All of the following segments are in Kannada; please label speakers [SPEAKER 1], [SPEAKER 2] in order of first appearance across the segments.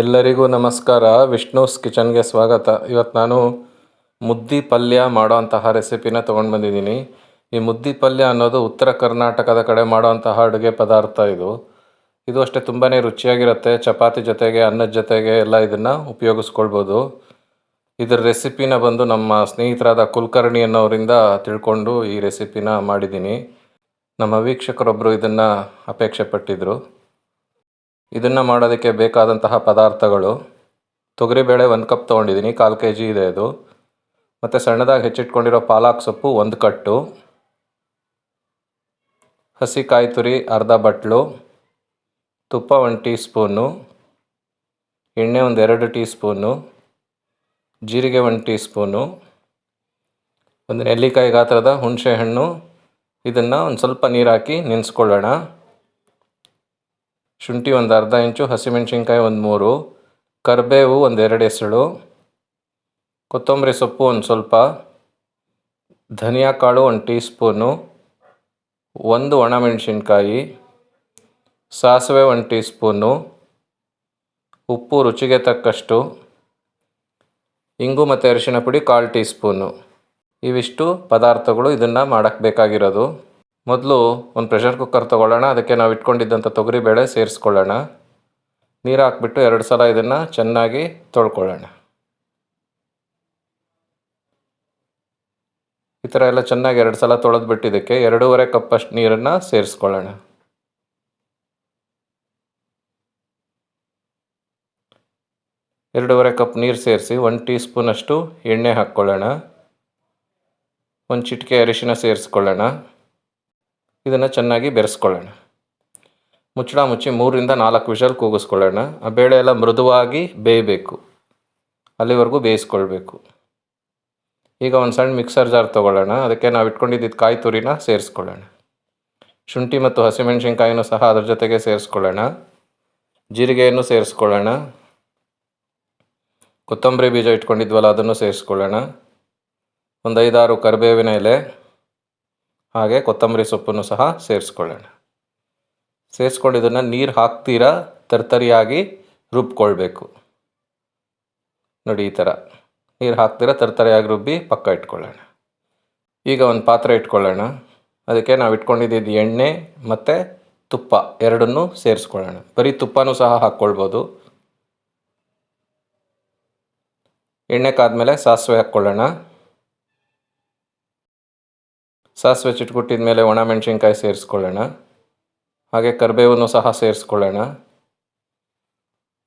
[SPEAKER 1] ಎಲ್ಲರಿಗೂ ನಮಸ್ಕಾರ. ವಿಷ್ಣುಸ್ ಕಿಚನ್ಗೆ ಸ್ವಾಗತ. ಇವತ್ತು ನಾನು ಮುದ್ದಿ ಪಲ್ಯ ಮಾಡೋಂತಹ ರೆಸಿಪಿನ ತೊಗೊಂಡು ಬಂದಿದ್ದೀನಿ. ಈ ಮುದ್ದಿ ಪಲ್ಯ ಅನ್ನೋದು ಉತ್ತರ ಕರ್ನಾಟಕದ ಕಡೆ ಮಾಡೋಂತಹ ಅಡುಗೆ ಪದಾರ್ಥ ಇದು. ಇದು ಅಷ್ಟೇ ತುಂಬಾ ರುಚಿಯಾಗಿರುತ್ತೆ. ಚಪಾತಿ ಜೊತೆಗೆ, ಅನ್ನದ ಜೊತೆಗೆ ಎಲ್ಲ ಇದನ್ನು ಉಪಯೋಗಿಸ್ಕೊಳ್ಬೋದು. ಇದರ ರೆಸಿಪಿನ ಬಂದು ನಮ್ಮ ಸ್ನೇಹಿತರಾದ ಕುಲಕರ್ಣಿ ಅನ್ನೋರಿಂದ ತಿಳ್ಕೊಂಡು ಈ ರೆಸಿಪಿನ ಮಾಡಿದ್ದೀನಿ. ನಮ್ಮ ವೀಕ್ಷಕರೊಬ್ಬರು ಇದನ್ನು ಅಪೇಕ್ಷೆ ಪಟ್ಟಿದ್ದರು ಇದನ್ನು ಮಾಡೋದಕ್ಕೆ ಬೇಕಾದಂತಹ ಪದಾರ್ಥಗಳು. ತೊಗರಿಬೇಳೆ ಒಂದು ಕಪ್ ತೊಗೊಂಡಿದ್ದೀನಿ ಕಾಲು ಕೆ ಜಿ ಇದೆ ಅದು. ಮತ್ತು ಸಣ್ಣದಾಗಿ ಹೆಚ್ಚಿಟ್ಕೊಂಡಿರೋ ಪಾಲಕ್ ಸೊಪ್ಪು ಒಂದು ಕಟ್ಟು. ಹಸಿ ಕಾಯಿ ತುರಿ ಅರ್ಧ ಬಟ್ಲು. ತುಪ್ಪ ಒಂದು ಟೀ ಸ್ಪೂನು ಎಣ್ಣೆ ಒಂದು ಎರಡು ಟೀ ಸ್ಪೂನು ಜೀರಿಗೆ ಒಂದು ಟೀ ಸ್ಪೂನು ಒಂದು ನೆಲ್ಲಿಕಾಯಿ ಗಾತ್ರದ ಹುಣಸೆ ಹಣ್ಣು ಇದನ್ನು ಒಂದು ಸ್ವಲ್ಪ ನೀರು ಹಾಕಿ ನೆನೆಸ್ಕೊಳ್ಳೋಣ. ಶುಂಠಿ ಒಂದು ಅರ್ಧ ಇಂಚು, ಹಸಿಮೆಣ್ಸಿನ್ಕಾಯಿ ಒಂದು ಮೂರು, ಕರಿಬೇವು ಎರಡು ಎಸಳು ಕೊತ್ತಂಬರಿ ಸೊಪ್ಪು ಒಂದು ಸ್ವಲ್ಪ, ಧನಿಯಾ ಕಾಳು ಒಂದು ಟೀ ಸ್ಪೂನು ಒಂದು ಒಣಮೆಣಸಿನ್ಕಾಯಿ, ಸಾಸಿವೆ ಒಂದು ಟೀ ಸ್ಪೂನು ಉಪ್ಪು ರುಚಿಗೆ ತಕ್ಕಷ್ಟು, ಇಂಗು ಮತ್ತು ಅರಿಶಿಣ ಪುಡಿ ಕಾಲು ಟೀ ಸ್ಪೂನು ಇವಿಷ್ಟು ಪದಾರ್ಥಗಳು ಇದನ್ನು ಮಾಡೋಕ್ಕೆ ಬೇಕಾಗಿರೋದು. ಮೊದಲು ಒಂದು ಪ್ರೆಷರ್ ಕುಕ್ಕರ್ ತೊಗೊಳ್ಳೋಣ, ಅದಕ್ಕೆ ನಾವು ಇಟ್ಕೊಂಡಿದ್ದಂಥ ತೊಗರಿಬೇಳೆ ಸೇರಿಸ್ಕೊಳ್ಳೋಣ. ನೀರು ಹಾಕ್ಬಿಟ್ಟು ಎರಡು ಸಲ ಇದನ್ನು ಚೆನ್ನಾಗಿ ತೊಳ್ಕೊಳ್ಳೋಣ. ಈ ಥರ ಎಲ್ಲ ಚೆನ್ನಾಗಿ ಎರಡು ಸಲ ತೊಳೆದ್ಬಿಟ್ಟು ಇದಕ್ಕೆ ಎರಡೂವರೆ ಕಪ್ಪಷ್ಟು ನೀರನ್ನು ಸೇರಿಸ್ಕೊಳ್ಳೋಣ. ಎರಡೂವರೆ ಕಪ್ ನೀರು ಸೇರಿಸಿ ಒಂದು ಟೀ ಸ್ಪೂನಷ್ಟು ಎಣ್ಣೆ ಹಾಕ್ಕೊಳ್ಳೋಣ. ಒಂದು ಚಿಟಿಕೆ ಅರಿಶಿನ ಸೇರಿಸ್ಕೊಳ್ಳೋಣ. ಇದನ್ನು ಚೆನ್ನಾಗಿ ಬೆರೆಸ್ಕೊಳ್ಳೋಣ. ಮುಚ್ಚಳ ಮುಚ್ಚಿ ಮೂರರಿಂದ ನಾಲ್ಕು ವಿಷಲ್ ಕೂಗಿಸ್ಕೊಳ್ಳೋಣ. ಆ ಬೇಳೆ ಎಲ್ಲ ಮೃದುವಾಗಿ ಬೇಯಬೇಕು. ಅಲ್ಲಿವರೆಗೂ ಬೇಯಿಸ್ಕೊಳ್ಬೇಕು. ಈಗ ಒಂದು ಸಣ್ಣ ಮಿಕ್ಸರ್ ಜಾರ್ ತೊಗೊಳ್ಳೋಣ. ಅದಕ್ಕೆ ನಾವು ಇಟ್ಕೊಂಡಿದ್ದಿದ್ದು ಕಾಯಿ ತುರಿನ ಸೇರಿಸ್ಕೊಳ್ಳೋಣ. ಶುಂಠಿ ಮತ್ತು ಹಸಿಮೆಣ್ಸಿನ್ಕಾಯಿನೂ ಸಹ ಅದರ ಜೊತೆಗೆ ಸೇರಿಸ್ಕೊಳ್ಳೋಣ. ಜೀರಿಗೆಯನ್ನು ಸೇರಿಸ್ಕೊಳ್ಳೋಣ. ಕೊತ್ತಂಬರಿ ಬೀಜ ಇಟ್ಕೊಂಡಿದ್ವಲ್ಲ ಅದನ್ನು ಸೇರಿಸ್ಕೊಳ್ಳೋಣ. ಒಂದು ಐದಾರು ಕರಿಬೇವಿನ ಎಲೆ. ಹಾಗೆ ಕೊತ್ತಂಬರಿ ಸೊಪ್ಪನ್ನು ಸಹ ಸೇರಿಸ್ಕೊಳ್ಳೋಣ. ಸೇರಿಸ್ಕೊಂಡು ಇದನ್ನು ನೀರು ಹಾಕ್ತೀರಾ, ತರ್ತರಿಯಾಗಿ ರುಬ್ಕೊಳ್ಬೇಕು. ನೋಡಿ ಈ ಥರ ನೀರು ಹಾಕ್ತೀರಾ, ತರ್ತರಿಯಾಗಿ ರುಬ್ಬಿ ಪಕ್ಕ ಇಟ್ಕೊಳ್ಳೋಣ. ಈಗ ಒಂದು ಪಾತ್ರೆ ಇಟ್ಕೊಳ್ಳೋಣ. ಅದಕ್ಕೆ ನಾವು ಇಟ್ಕೊಂಡಿದ್ದು ಎಣ್ಣೆ ಮತ್ತು ತುಪ್ಪ ಎರಡನ್ನೂ ಸೇರಿಸ್ಕೊಳ್ಳೋಣ. ಬರೀ ತುಪ್ಪನೂ ಸಹ ಹಾಕ್ಕೊಳ್ಬೋದು. ಎಣ್ಣೆ ಕಾದ್ಮೇಲೆ ಸಾಸಿವೆ ಹಾಕ್ಕೊಳ್ಳೋಣ. ಸಾಸಿವೆ ಚಿಟ್ಕುಟ್ಟಿದ ಮೇಲೆ ಒಣ ಮೆಣಸಿನ್ಕಾಯಿ ಸೇರಿಸ್ಕೊಳ್ಳೋಣ. ಹಾಗೆ ಕರಿಬೇವನ್ನು ಸಹ ಸೇರಿಸ್ಕೊಳ್ಳೋಣ.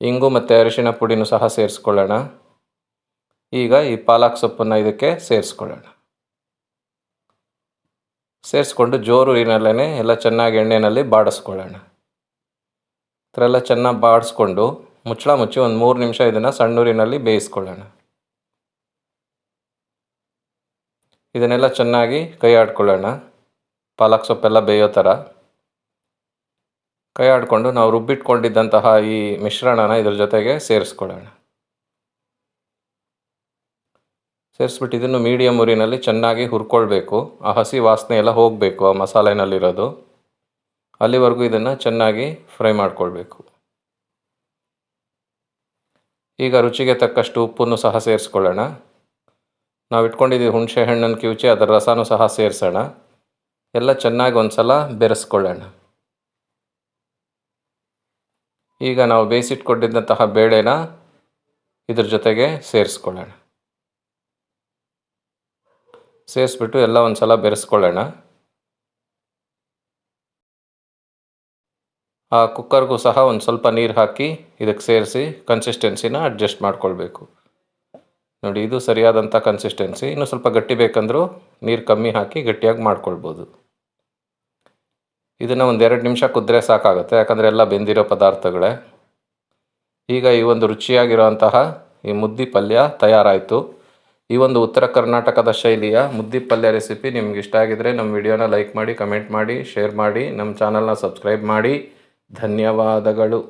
[SPEAKER 1] ಇಂಗು ಮತ್ತು ಅರಿಶಿನ ಪುಡಿನೂ ಸಹ ಸೇರಿಸ್ಕೊಳ್ಳೋಣ. ಈಗ ಈ ಪಾಲಕ್ ಸೊಪ್ಪನ್ನು ಇದಕ್ಕೆ ಸೇರಿಸ್ಕೊಳ್ಳೋಣ. ಸೇರಿಸ್ಕೊಂಡು ಜೋರು ನೀರಲ್ಲೇ ಎಲ್ಲ ಚೆನ್ನಾಗಿ ಎಣ್ಣೆಯಲ್ಲಿ ಬಾಡಿಸ್ಕೊಳ್ಳೋಣ. ಈ ಚೆನ್ನಾಗಿ ಬಾಡಿಸ್ಕೊಂಡು ಮುಚ್ಚಳ ಮುಚ್ಚಿ ಒಂದು ಮೂರು ನಿಮಿಷ ಇದನ್ನು ಸಣ್ಣೂರಿನಲ್ಲಿ ಬೇಯಿಸ್ಕೊಳ್ಳೋಣ. ಇದನ್ನೆಲ್ಲ ಚೆನ್ನಾಗಿ ಕೈ ಆಡ್ಕೊಳ್ಳೋಣ ಪಾಲಕ್ ಸೊಪ್ಪೆಲ್ಲ ಬೇಯೋ ಥರ. ಕೈ ಆಡಿಕೊಂಡು ನಾವು ರುಬ್ಬಿಟ್ಕೊಂಡಿದ್ದಂತಹ ಈ ಮಿಶ್ರಣನ ಇದ್ರ ಜೊತೆಗೆ ಸೇರಿಸ್ಕೊಳ್ಳೋಣ. ಸೇರಿಸ್ಬಿಟ್ಟು ಇದನ್ನು ಮೀಡಿಯಮ್ ಉರಿನಲ್ಲಿ ಚೆನ್ನಾಗಿ ಹುರ್ಕೊಳ್ಬೇಕು. ಆ ಹಸಿ ವಾಸನೆ ಎಲ್ಲ ಹೋಗಬೇಕು ಆ ಮಸಾಲೆನಲ್ಲಿರೋದು. ಅಲ್ಲಿವರೆಗೂ ಇದನ್ನು ಚೆನ್ನಾಗಿ ಫ್ರೈ ಮಾಡಿಕೊಳ್ಬೇಕು. ಈಗ ರುಚಿಗೆ ತಕ್ಕಷ್ಟು ಉಪ್ಪನ್ನು ಸಹ ಸೇರಿಸ್ಕೊಳ್ಳೋಣ. ನಾವು ಇಟ್ಕೊಂಡಿದ್ದೀವಿ ಹುಣಸೆ ಹಣ್ಣನ್ನು ಕಿವುಚಿ, ಅದರ ರಸನೂ ಸಹ ಸೇರಿಸೋಣ. ಎಲ್ಲ ಚೆನ್ನಾಗಿ ಒಂದು ಸಲ ಬೆರೆಸ್ಕೊಳ್ಳೋಣ. ಈಗ ನಾವು ಬೇಯಿಸಿಟ್ಕೊಂಡಿದ್ದಂತಹ ಬೇಳೆನ ಇದ್ರ ಜೊತೆಗೆ ಸೇರಿಸ್ಕೊಳ್ಳೋಣ. ಸೇರಿಸ್ಬಿಟ್ಟು ಎಲ್ಲ ಒಂದು ಸಲ ಬೆರೆಸ್ಕೊಳ್ಳೋಣ. ಆ ಕುಕ್ಕರ್ಗೂ ಸಹ ಒಂದು ಸ್ವಲ್ಪ ನೀರು ಹಾಕಿ ಇದಕ್ಕೆ ಸೇರಿಸಿ ಕನ್ಸಿಸ್ಟೆನ್ಸಿನ ಅಡ್ಜಸ್ಟ್ ಮಾಡ್ಕೊಳ್ಬೇಕು. ನೋಡಿ, ಇದು ಸರಿಯಾದಂಥ ಕನ್ಸಿಸ್ಟೆನ್ಸಿ ಇನ್ನೂ ಸ್ವಲ್ಪ ಗಟ್ಟಿ ಬೇಕಂದರೂ ನೀರು ಕಮ್ಮಿ ಹಾಕಿ ಗಟ್ಟಿಯಾಗಿ ಮಾಡ್ಕೊಳ್ಬೋದು. ಇದನ್ನು ಒಂದು ಎರಡು ನಿಮಿಷ ಕುದ್ರೆ ಸಾಕಾಗುತ್ತೆ, ಯಾಕಂದರೆ ಎಲ್ಲ ಬೆಂದಿರೋ ಪದಾರ್ಥಗಳೇ. ಈಗ ಈ ಒಂದು ರುಚಿಯಾಗಿರುವಂತಹ ಈ ಮುದ್ದಿ ಪಲ್ಯ ತಯಾರಾಯಿತು. ಈ ಒಂದು ಉತ್ತರ ಕರ್ನಾಟಕದ ಶೈಲಿಯ ಮುದ್ದಿ ಪಲ್ಯ ರೆಸಿಪಿ ನಿಮ್ಗೆ ಇಷ್ಟ ಆಗಿದರೆ ನಮ್ಮ ವಿಡಿಯೋನ ಲೈಕ್ ಮಾಡಿ, ಕಮೆಂಟ್ ಮಾಡಿ, ಶೇರ್ ಮಾಡಿ ನಮ್ಮ ಚಾನಲ್ನ ಸಬ್ಸ್ಕ್ರೈಬ್ ಮಾಡಿ. ಧನ್ಯವಾದಗಳು.